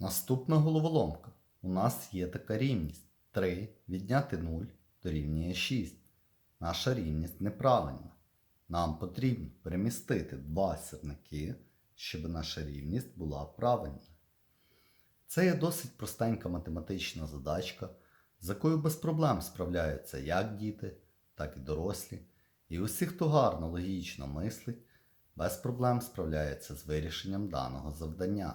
Наступна головоломка. У нас є така рівність. 3 відняти 0 дорівнює 6. Наша рівність неправильна. Нам потрібно перемістити два сірники, щоб наша рівність була правильною. Це є досить простенька математична задачка, з якою без проблем справляються як діти, так і дорослі. І усі, хто гарно логічно мислить, без проблем справляється з вирішенням даного завдання.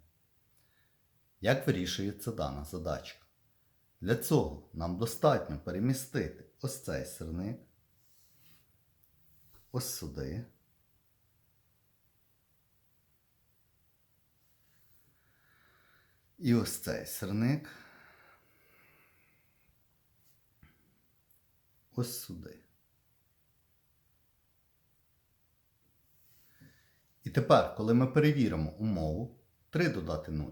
Як вирішується дана задачка? Для цього нам достатньо перемістити ось цей сирник, ось сюди. І ось цей сирник. Ось сюди. І тепер, коли ми перевіримо умову, 3 додати 0